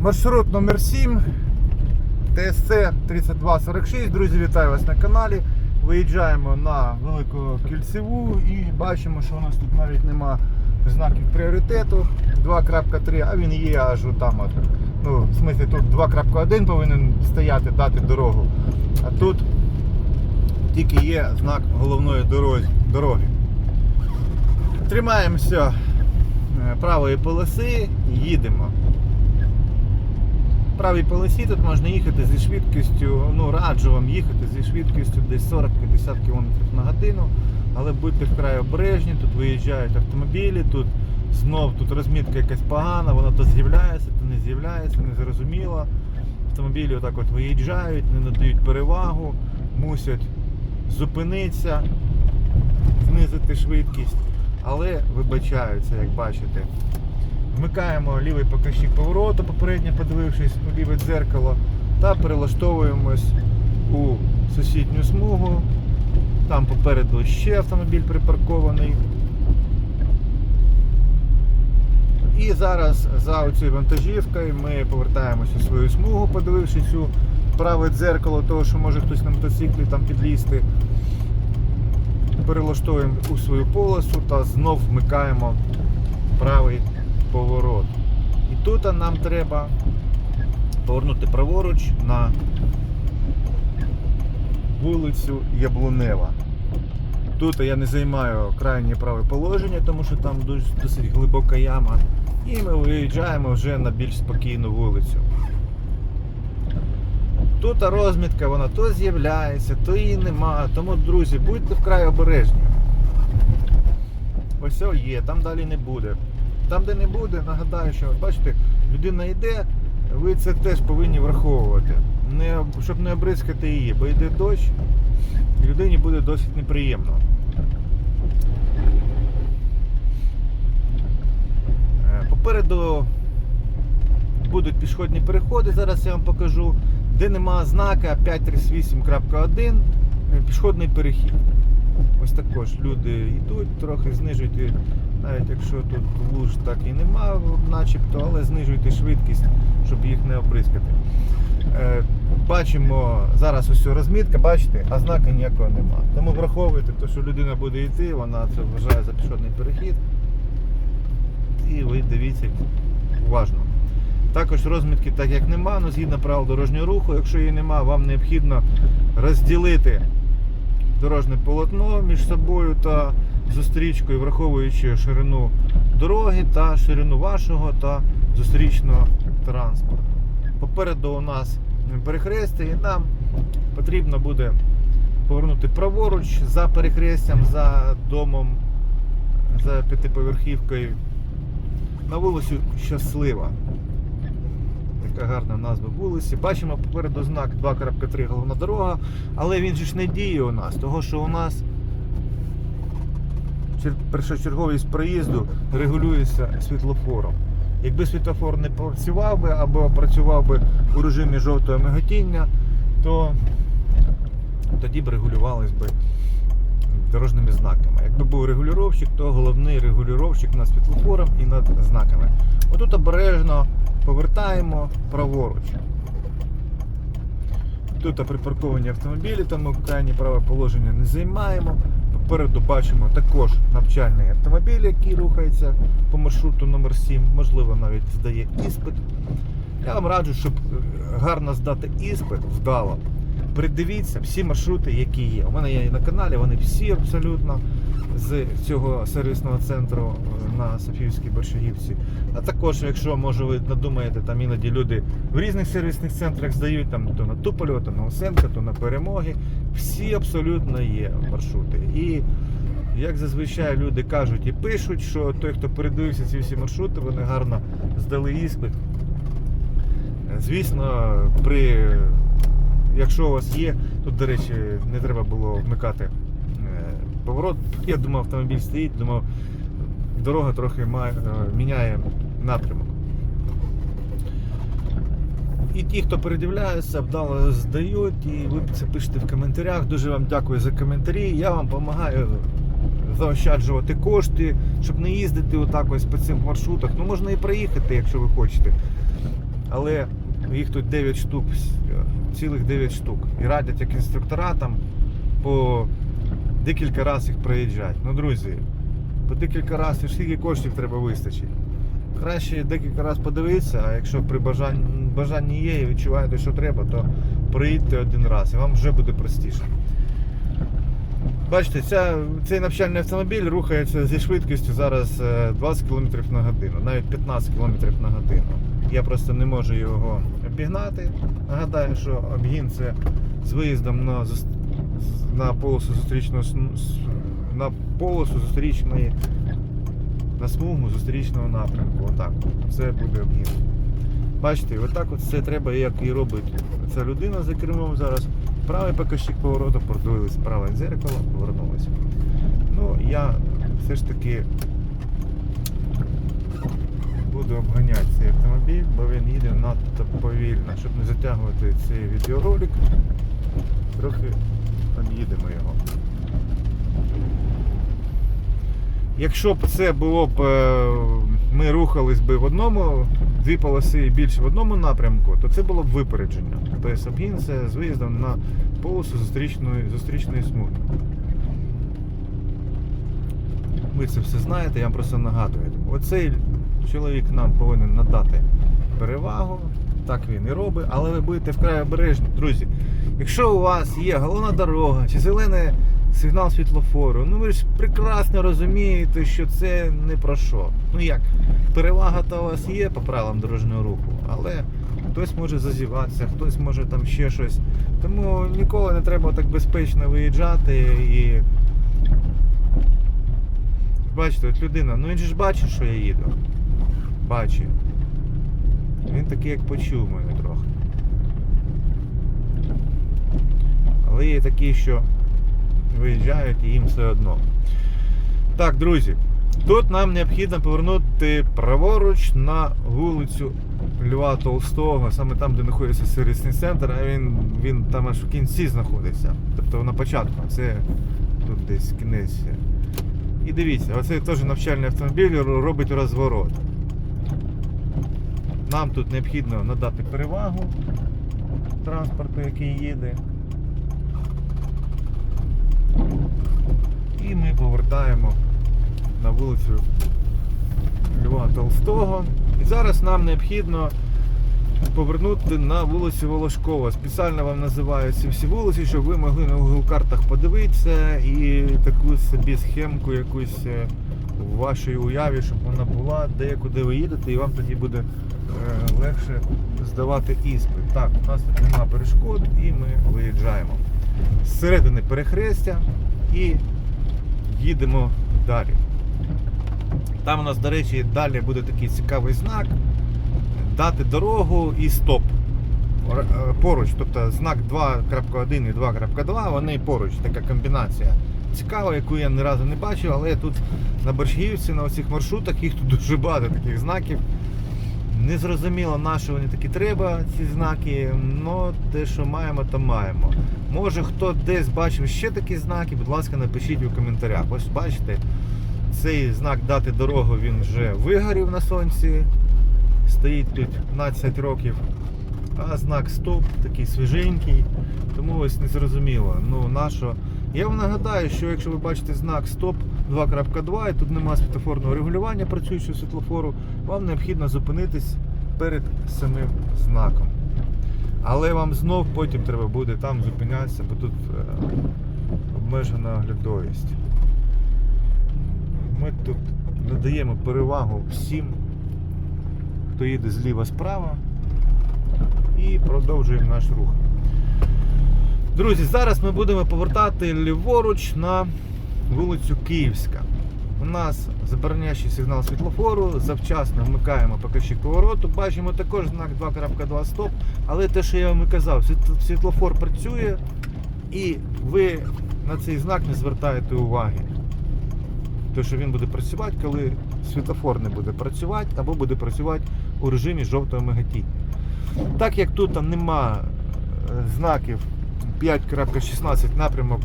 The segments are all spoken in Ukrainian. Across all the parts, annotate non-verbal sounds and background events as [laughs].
Маршрут номер 7 ТСЦ 3246. Друзі, вітаю вас на каналі. Виїжджаємо на Велику Кільцеву і бачимо, що у нас тут навіть нема знаків пріоритету 2.3, а він є аж там. Ну, в смислі тут 2.1 повинен стояти, дати дорогу. А тут тільки є знак головної дороги. Тримаємося е, правої полоси і їдемо. Правій полосі тут можна їхати зі швидкістю, ну раджу вам їхати зі швидкістю десь 40-50 км на годину, але будьте вкрай обережні, тут виїжджають автомобілі, тут знов тут розмітка якась погана, вона то з'являється, то не з'являється, незрозуміло. Автомобілі отак от виїжджають, не надають перевагу, мусять зупинитися, знизити швидкість, але вибачаються, як бачите. Вмикаємо лівий показчик повороту, попередньо подивившись у ліве дзеркало, та перелаштовуємось у сусідню смугу. Там попереду ще автомобіль припаркований. І зараз за цією вантажівкою ми повертаємося у свою смугу, подивившись у праве дзеркало, того, що може хтось на мотоциклі там підлізти. Перелаштовуємо у свою полосу та знов вмикаємо правий поворот. І тут нам треба повернути праворуч на вулицю Яблунева. Тут я не займаю крайнє праве положення, тому що там досить глибока яма. І ми виїжджаємо вже на більш спокійну вулицю. Тут розмітка, вона то з'являється, то її нема. Тому, друзі, будьте вкрай обережні. Ось є, там далі не буде. Там, де не буде, нагадаю, що бачите, людина йде, ви це теж повинні враховувати. Не, щоб не обризкати її, бо йде дощ, і людині буде досить неприємно. Е, Попереду будуть пішохідні переходи, зараз я вам покажу, де нема знака 538.1 е, пішохідний перехід. Ось також люди йдуть, трохи знижуйте, навіть якщо тут луж так і нема, начебто, але знижуйте швидкість, щоб їх не оприскати. Е, Бачимо зараз ось розмітка, бачите, а знака ніякого нема. Тому враховуйте, те, що людина буде йти, вона це вважає за пішохідний перехід. І ви дивіться уважно. Також розмітки, так як нема, ну, згідно правил дорожнього руху, якщо її нема, вам необхідно розділити дорожне полотно між собою та зустрічкою, враховуючи ширину дороги та ширину вашого та зустрічного транспорту. Попереду у нас перехрестя і нам потрібно буде повернути праворуч за перехрестям, за домом, за п'ятиповерхівкою на вулицю Щаслива. Така гарна назва вулиці. Бачимо попереду знак 2.3 головна дорога, але він же ж не діє у нас, того що у нас першочерговість проїзду регулюється світлофором. Якби світлофор не працював би або працював би у режимі жовтого миготіння, то тоді б регулювались би дорожніми знаками. Якби був регулюровщик, то головний регулюровщик над світлофором і над знаками. Отут обережно повертаємо праворуч. Тут припарковані автомобілі, тому крайнє праве положення не займаємо. Попереду бачимо також навчальний автомобіль, який рухається по маршруту номер 7 можливо, навіть здає іспит. Я вам раджу, щоб е, гарно здати іспит вдало. Придивіться всі маршрути, які є. У мене є на каналі, вони всі абсолютно з цього сервісного центру е, на Софіївській Борщагівці. А також, якщо може ви надумаєте, там іноді люди в різних сервісних центрах здають там то на Туполєва, то на Осенка, то на перемоги. Всі абсолютно є маршрути. І як зазвичай люди кажуть і пишуть, що той, хто передивився ці всі маршрути, вони гарно здали іспит. Звісно, при якщо у вас є, тут, до речі, не треба було вмикати е, поворот. Я думав, автомобіль стоїть, думав, дорога трохи має, е, міняє напрямок. І ті, хто передивляється, вдало здають, і ви це пишете в коментарях. Дуже вам дякую за коментарі. Я вам допомагаю заощаджувати кошти, щоб не їздити отак ось по цим маршрутах. Ну можна і проїхати, якщо ви хочете. але їх тут 9 штук, цілих 9 штук. І радять як інструктора там по декілька разів їх проїжджати. Ну, друзі, по декілька разів скільки коштів треба вистачить. Краще декілька разів подивитися, а якщо при бажанні, бажанні є і відчуваєте, що треба, то проїдьте один раз і вам вже буде простіше. Бачите, ця, цей навчальний автомобіль рухається зі швидкістю зараз е, 20 км на годину, навіть 15 км на годину. Я просто не можу його обігнати. Нагадаю, що обгін це з виїздом на, на полосу с- на полосу зустрічної на смугу зустрічного напрямку. Отак. Це буде обгін. Бачите, отак от все треба, як і робить ця людина за кермом зараз. Правий показчик повороту, продивились праве дзеркало, повернулися. Ну, я все ж таки буду обганяти цей автомобіль, бо він їде надто повільно, щоб не затягувати цей відеоролик. Трохи об'їдемо його. Якщо б це було б, е, ми рухались би в одному, дві полоси і більше в одному напрямку, то це було б випередження. Тобто це з виїздом на полосу зустрічної, зустрічної смуги. Ви це все знаєте, я вам просто нагадую. Оцей чоловік нам повинен надати перевагу, так він і робить, але ви будете вкрай обережні, друзі. Якщо у вас є головна дорога чи зелений сигнал світлофору, ну ви ж прекрасно розумієте, що це не про що. Ну як, перевага то у вас є по правилам дорожнього руху, але хтось може зазіватися, хтось може там ще щось. Тому ніколи не треба так безпечно виїжджати і. Бачите, от людина, ну він ж бачить, що я їду. Бачить. Він такий, як почув мене трохи. Але є такі, що виїжджають і їм все одно. Так, друзі, тут нам необхідно повернути праворуч на вулицю Льва Толстого, саме там, де знаходиться сервісний центр, а він, він там аж в кінці знаходиться. Тобто на початку. Це тут десь кінець. І дивіться, оцей теж навчальний автомобіль робить розворот. Нам тут необхідно надати перевагу транспорту, який їде. І ми повертаємо на вулицю Льва Толстого. І зараз нам необхідно повернути на вулицю Волошкова. Спеціально вам називаю ці всі вулиці, щоб ви могли на Google картах подивитися і таку собі схемку якусь е, в вашій уяві, щоб вона була, де куди ви їдете, і вам тоді буде е, легше здавати іспит. Так, у нас тут нема перешкод і ми виїжджаємо. З середини перехрестя і їдемо далі. Там у нас, до речі, далі буде такий цікавий знак. Дати дорогу і стоп. Е, Поруч, тобто знак 2.1 і 2.2, вони поруч, така комбінація. Цікава, яку я ні разу не бачив, але тут на Борщагівці, на оцих маршрутах, їх тут дуже багато таких знаків. Не зрозуміло, на що вони такі треба, ці знаки, але те, що маємо, то маємо. Може хто десь бачив ще такі знаки, будь ласка, напишіть у коментарях. Ось бачите, цей знак дати дорогу він вже вигорів на сонці. Стоїть тут 15 років. А знак стоп такий свіженький. Тому ось не зрозуміло. Ну нащо. Я вам нагадаю, що якщо ви бачите знак стоп 2.2 і тут немає світлофорного регулювання працюючого світлофору, вам необхідно зупинитись перед самим знаком. Але вам знов потім треба буде там зупинятися, бо тут е, обмежена оглядовість. Ми тут надаємо перевагу всім, хто їде зліва справа, і продовжуємо наш рух. Друзі, зараз ми будемо повертати ліворуч на вулицю Київська. У нас забороняючий сигнал світлофору, завчасно вмикаємо показчик повороту. Бачимо також знак 2.2 стоп. Але те, що я вам і казав, світлофор працює і ви на цей знак не звертаєте уваги. Тому що він буде працювати, коли світлофор не буде працювати або буде працювати у режимі жовтого миготіння. Так як тут нема е, знаків 5.16 напрямок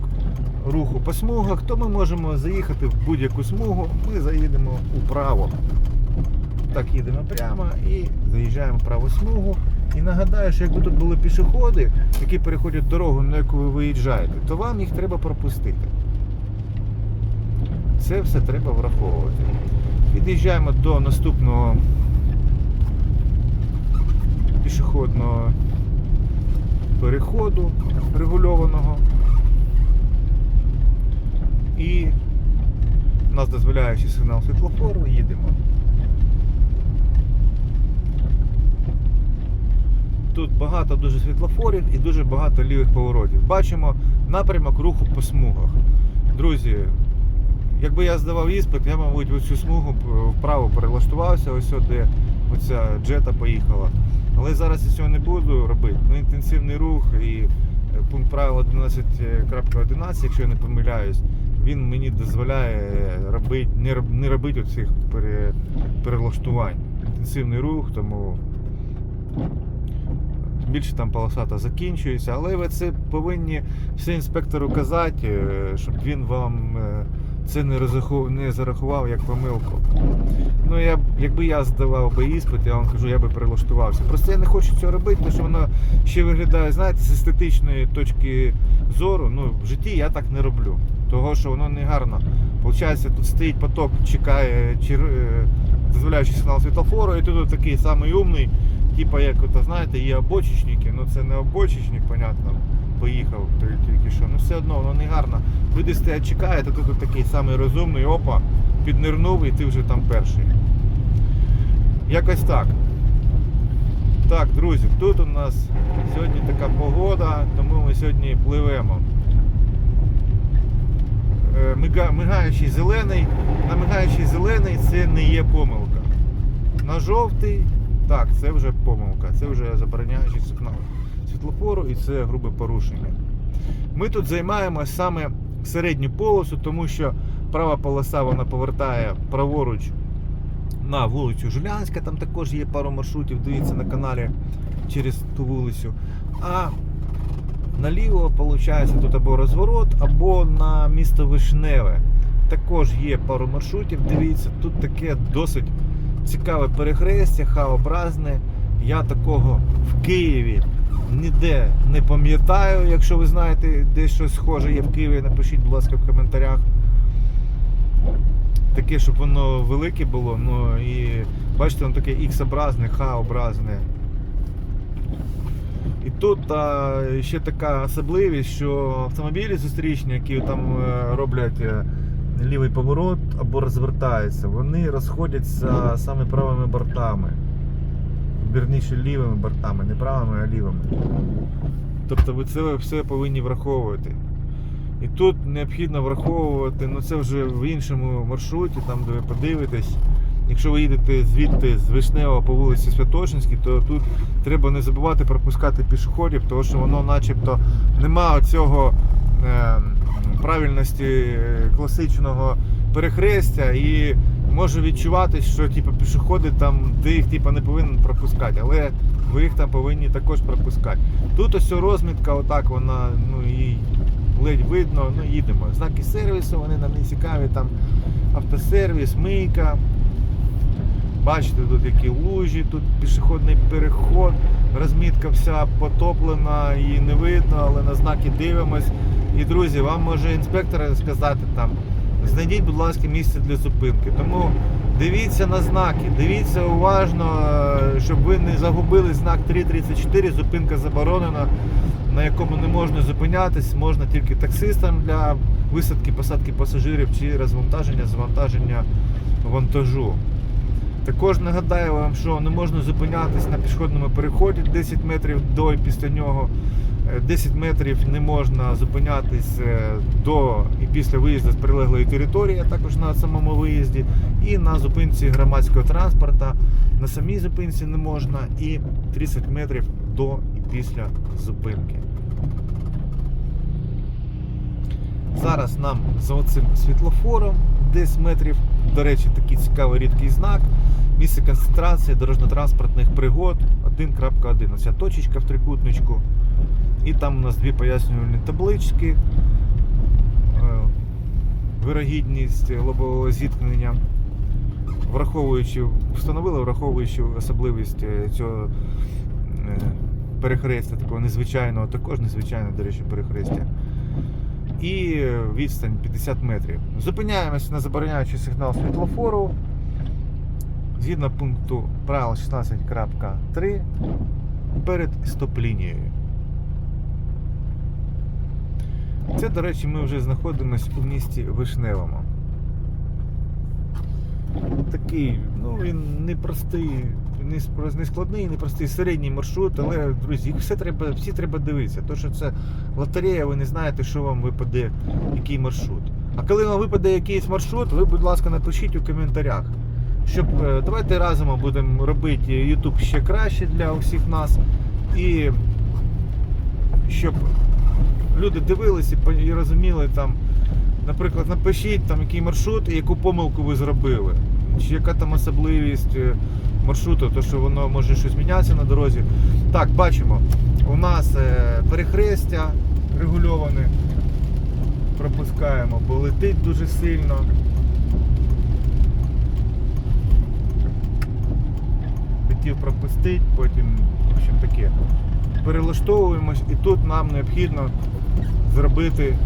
руху по смугах, то ми можемо заїхати в будь-яку смугу, ми заїдемо управо. Так, їдемо прямо і заїжджаємо в праву смугу. І нагадаю, що якби тут були пішоходи, які переходять дорогу, на яку ви виїжджаєте, то вам їх треба пропустити. Це все треба враховувати. Під'їжджаємо до наступного пішохідного переходу регульованого. І нас дозволяючи сигнал світлофору, їдемо. Тут багато дуже світлофорів і дуже багато лівих поворотів. Бачимо напрямок руху по смугах. Друзі, якби я здавав іспит, я, мабуть, в цю смугу вправо перелаштувався, ось сюди оця джета поїхала. Але зараз я цього не буду робити. Ну, інтенсивний рух і е, пункт правила 11.11, якщо я не помиляюсь, він мені дозволяє робити, не, робити оцих пере, перелаштувань. Інтенсивний рух, тому більше там полосата закінчується, але ви це повинні все інспектору казати, е, щоб він вам е, це не, розраху- не зарахував як помилку. Ну, я, якби я здавав би іспит, я вам кажу, я би перелаштувався. Просто я не хочу цього робити, тому що воно ще виглядає, знаєте, з естетичної точки зору. Ну, в житті я так не роблю. Того, що воно не гарно. Получається, тут стоїть поток, чекає, е, дозволяючи сигнал світлофору, і тут такий самий умний, типа як ото, знаєте, є обочечники, ну це не обочечник, понятно, поїхав тільки- що. Ну все одно воно не гарно. Люди стоять, чекають, а тут от такий самий розумний, опа, піднирнув і ти вже там перший. Якось так. Так, друзі, тут у нас сьогодні така погода, тому ми сьогодні пливемо. Е, мига- Мигаючий зелений, на мигаючий зелений це не є помилка. На жовтий, так, це вже помилка, це вже забороняючий сигнал світлофору і це грубе порушення. Ми тут займаємо саме середню полосу, тому що права полоса вона повертає праворуч на вулицю Жулянська, там також є пару маршрутів, дивіться на каналі через ту вулицю. А наліво, виходить, тут або розворот, або на місто Вишневе. Також є пару маршрутів, дивіться, тут таке досить цікаве перехрестя, Х-образне. Я такого в Києві ніде не пам'ятаю. Якщо ви знаєте, де щось схоже є в Києві, напишіть, будь ласка, в коментарях. Таке, щоб воно велике було, ну і бачите, воно таке Х-образне. І тут а, ще така особливість, що автомобілі зустрічні, які там е, роблять е, лівий поворот або розвертаються, вони розходяться саме правими бортами. Вірніше лівими бортами, не правими, а лівими. Тобто ви це все повинні враховувати. І тут необхідно враховувати, ну це вже в іншому маршруті, там де ви подивитесь. Якщо ви їдете звідти з Вишневого по вулиці Святошинській, то тут треба не забувати пропускати пішоходів, тому що воно начебто нема цього е, правильності класичного перехрестя і може відчуватись, що типу, пішоходи там, ти їх типу, не повинен пропускати, але ви їх там повинні також пропускати. Тут ось розмітка, отак вона, ну і ледь видно, ну їдемо. Знаки сервісу, вони нам не цікаві, там автосервіс, мийка. Бачите, тут які лужі, тут пішохідний переход, розмітка вся потоплена, її не видно, але на знаки дивимось. І друзі, вам може інспектор сказати там, знайдіть, будь ласка, місце для зупинки. Тому дивіться на знаки, дивіться уважно, е, щоб ви не загубили знак 334, зупинка заборонена, на якому не можна зупинятись, можна тільки таксистам для висадки, посадки пасажирів чи розвантаження, завантаження вантажу. Також нагадаю вам, що не можна зупинятись на пішохідному переході 10 метрів до і після нього. Е, 10 метрів не можна зупинятись е, до і після виїзду з прилеглої території, а також на самому виїзді. І на зупинці громадського транспорту. На самій зупинці не можна і 30 метрів до і після зупинки. Зараз нам за оцим світлофором 10 метрів, до речі, такий цікавий рідкий знак. Місце концентрації дорожньо-транспортних пригод 1.1. Оця точечка в трикутничку. І там у нас дві пояснювальні таблички. Е, Вирогідність лобового зіткнення. враховуючи, встановили, враховуючи особливість е, цього е, перехрестя, такого незвичайного, також незвичайного, до речі, перехрестя. І відстань 50 метрів. Зупиняємось на забороняючий сигнал світлофору. Згідно пункту правил 16.3 перед стоп-лінією. Це, до речі, ми вже знаходимося у місті Вишневому. Такий, ну він непростий, не спро- не складний, непростий середній маршрут, але, друзі, їх все треба, всі треба дивитися. То, що це лотерея, ви не знаєте, що вам випаде, який маршрут. А коли вам випаде якийсь маршрут, ви, будь ласка, напишіть у коментарях. Щоб е, давайте разом будемо робити YouTube ще краще для усіх нас. І щоб люди дивилися і розуміли там, наприклад, напишіть там який маршрут і яку помилку ви зробили. Чи яка там особливість е, маршруту, то що воно може щось мінятися на дорозі. Так, бачимо, у нас е, перехрестя регульоване. Пропускаємо, бо летить дуже сильно. Хотів пропустити, потім, в общем таке. Перелаштовуємось і тут нам необхідно зробити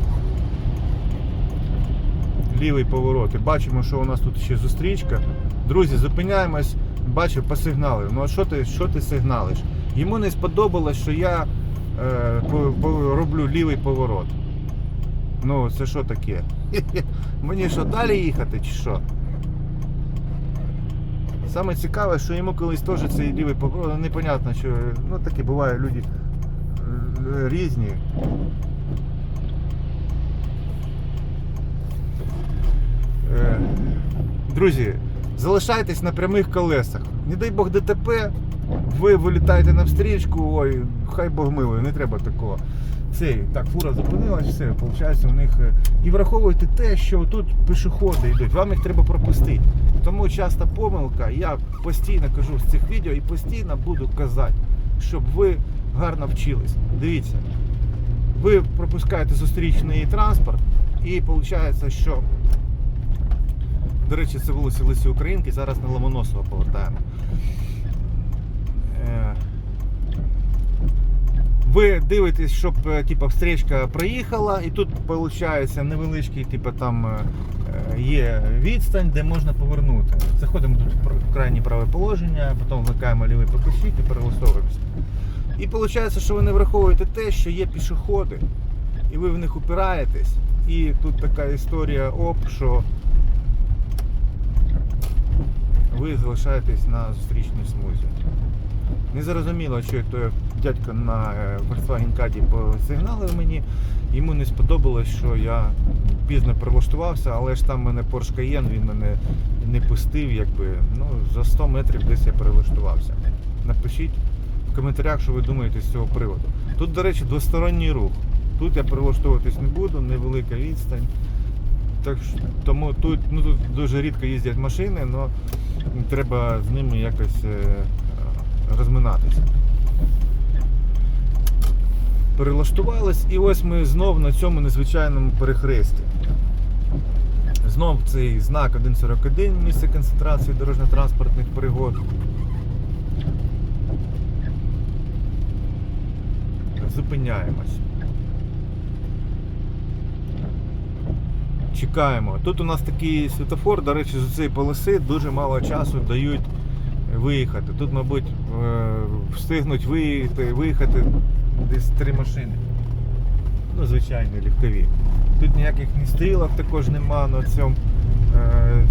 лівий поворот. І бачимо, що у нас тут ще зустрічка. Друзі, зупиняємось, бачу, посигналив. Ну а що ти, що ти сигналиш? Йому не сподобалось, що я е, роблю лівий поворот. Ну, це що таке? [laughs] Мені що, далі їхати чи що? Саме цікаве, що йому колись теж цей лівий поворот, непонятно, що ну таке буває, люди е, різні. Е, Друзі, залишайтесь на прямих колесах. Не дай Бог ДТП, ви вилітаєте на встрічку, ой, хай Бог милує, не треба такого. Цей, так, фура зупинилась, все, виходить, у них. е, І враховуйте те, що тут пішоходи йдуть, вам їх треба пропустити. Тому часто помилка, я постійно кажу з цих відео і постійно буду казати, щоб ви гарно вчились. Дивіться, ви пропускаєте зустрічний транспорт, і виходить, що до речі, це вулиця Лисі Українки, зараз на Ломоносова повертаємо. Е, Ви дивитесь, щоб типа, встречка проїхала, і тут виходить невеличкий, типа, там е, є відстань, де можна повернути. Заходимо тут в крайнє праве положення, потім вмикаємо лівий покусіть і перелаштовуємося. І виходить, що ви не враховуєте те, що є пішоходи, і ви в них упираєтесь. І тут така історія оп, що ви залишаєтесь на зустрічній смузі. Не зрозуміло, що той дядько на е, Volkswagen Caddy посигналив мені. Йому не сподобалось, що я пізно прилаштувався, але ж там мене Porsche Cayenne, він мене не пустив, якби. Ну, за 100 метрів десь я прилаштувався. Напишіть в коментарях, що ви думаєте з цього приводу. Тут, до речі, двосторонній рух. Тут я прилаштовуватись не буду, невелика відстань. Так тому тут, ну, тут дуже рідко їздять машини, але треба з ними якось е, розминатися. Перелаштувались і ось ми знов на цьому незвичайному перехресті. Знов цей знак 1.41 місце концентрації дорожньо-транспортних пригод. Зупиняємось. Чекаємо. Тут у нас такий світофор, до речі, з цієї полоси дуже мало часу дають виїхати. Тут, мабуть, е, встигнуть виїхати, виїхати десь три машини. Ну, звичайні, легкові. Тут ніяких ні стрілок також нема на цьому е,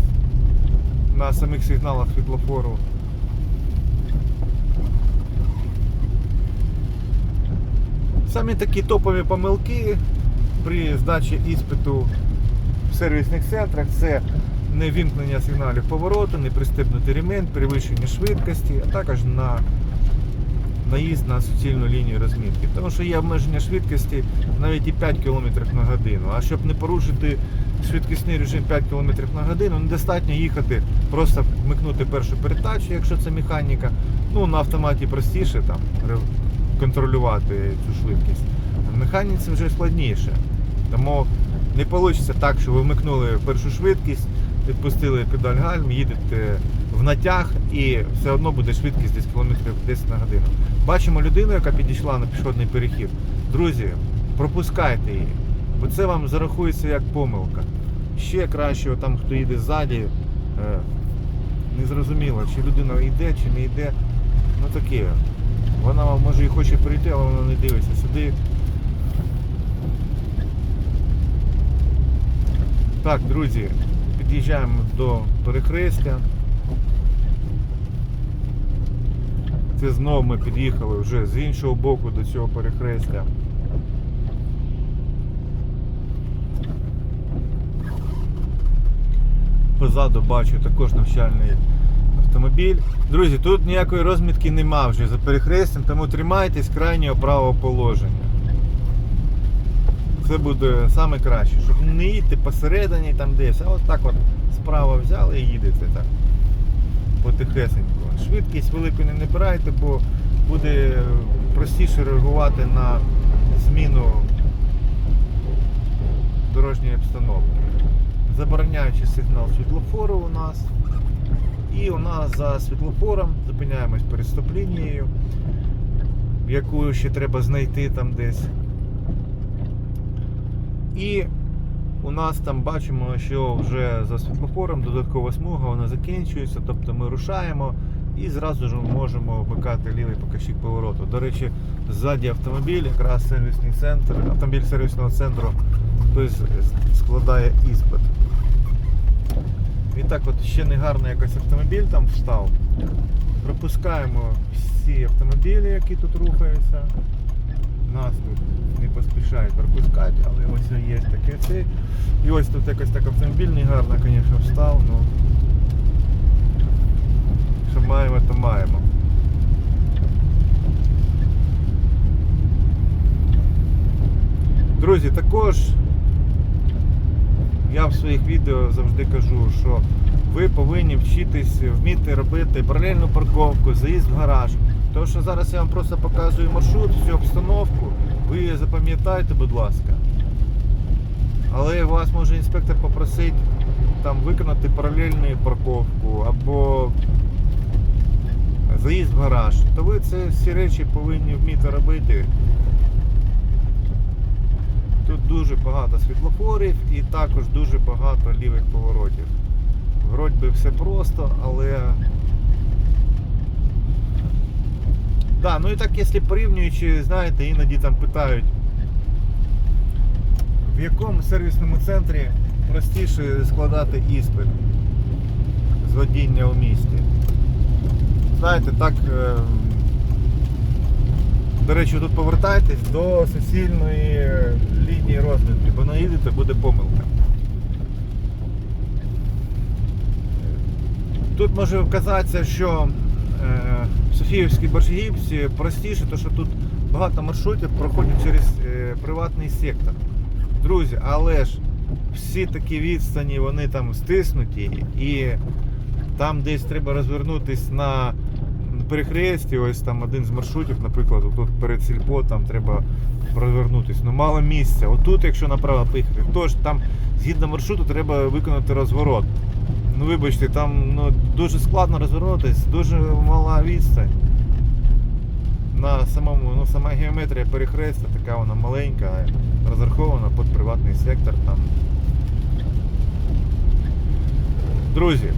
на самих сигналах світлофору. Самі такі топові помилки при здачі іспиту в сервісних центрах це невімкнення сигналів повороту, не пристебнутий ремень, перевищення швидкості, а також на наїзд на суцільну лінію розмітки. Тому що є обмеження швидкості навіть і 5 км на годину. А щоб не порушити швидкісний режим 5 км на годину, недостатньо їхати, просто вмикнути першу передачу, якщо це механіка. Ну, на автоматі простіше там контролювати цю швидкість. А в механіці вже складніше. Тому не вийде так, що ви вмикнули першу швидкість відпустили педаль гальм, їдете в натяг і все одно буде швидкість десь кілометрів 10 на годину. Бачимо людину, яка підійшла на пішохідний перехід. Друзі, пропускайте її, бо це вам зарахується як помилка. Ще краще, там хто їде ззаді, е, не зрозуміло, чи людина йде, чи не йде. Ну таке. Вона може і хоче прийти, але вона не дивиться сюди. Так, друзі, під'їжджаємо до перехрестя. Це знову ми під'їхали вже з іншого боку до цього перехрестя. Позаду бачу також навчальний автомобіль. Друзі, тут ніякої розмітки нема вже за перехрестям, тому тримайтесь крайнього правого положення. Це буде саме краще, щоб не їдьте посередині там десь, а от так от справа взяли і їдете так. Потихесенько. Швидкість велику не набирайте, бо буде простіше реагувати на зміну дорожньої обстановки. Забороняючий сигнал світлофору у нас. І у нас за світлофором зупиняємось перед стоп-лінією, яку ще треба знайти там десь. І у нас там бачимо, що вже за світлофором додаткова смуга вона закінчується, тобто ми рушаємо і зразу ж можемо вмикати лівий показчик повороту. До речі, ззаді автомобіль, якраз сервісний центр, автомобіль сервісного центру той складає іспит. І так от ще не якось автомобіль там встав. Пропускаємо всі автомобілі, які тут рухаються. Пропускати, але ось є таке це. І ось тут якось так автомобіль не гарно, звісно, встав, ну що маємо, то маємо. Друзі, також я в своїх відео завжди кажу, що ви повинні вчитись вміти робити паралельну парковку, заїзд в гараж. Тому що зараз я вам просто показую маршрут, всю обстановку. Ви запам'ятайте, будь ласка. Але вас може інспектор попросить там виконати паралельну парковку або заїзд в гараж. То ви це всі речі повинні вміти робити. Тут дуже багато світлофорів і також дуже багато лівих поворотів. Вроді би все просто, але. Да, ну і так, якщо порівнюючи, знаєте, іноді там питають, в якому сервісному центрі простіше складати іспит з водіння у місті. Знаєте, так. е, До речі, тут повертайтесь до суцільної лінії розмітки, бо наїдете, буде помилка. Тут може вказатися, що Софіївській Борщагівці простіше, тому що тут багато маршрутів проходять через е, приватний сектор. Друзі, але ж всі такі відстані, вони там стиснуті і там десь треба розвернутись на перехресті, ось там один з маршрутів, наприклад, тут перед сільпо там треба розвернутись. Ну мало місця. Отут, якщо направо поїхати, тож там згідно маршруту треба виконати розворот. Ну вибачте, там ну, дуже складно розвернутись, дуже мала відстань. На самому, ну сама геометрія перехрестя така вона маленька, розрахована під приватний сектор там. Друзі,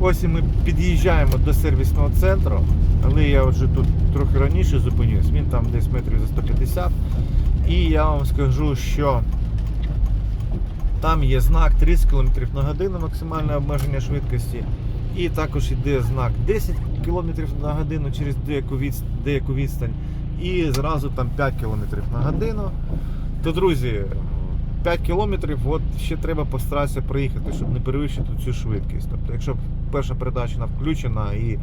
ось і ми під'їжджаємо до сервісного центру, але я вже тут трохи раніше зупинюсь, він там десь метрів за 150. І я вам скажу, що там є знак 30 км на годину максимальне обмеження швидкості. І також йде знак 10 км на годину через деяку відстань. І зразу там 5 км на годину. То, друзі, 5 кілометрів от ще треба постаратися проїхати, щоб не перевищити цю швидкість. Тобто, якщо перша передача включена і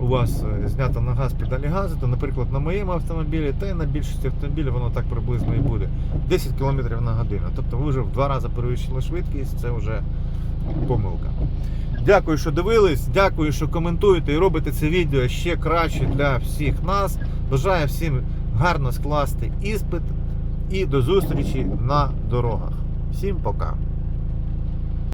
у вас е, знята на газ педалі газу, то, наприклад, на моєму автомобілі та й на більшості автомобілів воно так приблизно і буде. 10 км на годину. Тобто ви вже в два рази перевищили швидкість, це вже помилка. Дякую, що дивились, дякую, що коментуєте і робите це відео ще краще для всіх нас. Бажаю всім гарно скласти іспит і до зустрічі на дорогах. Всім пока!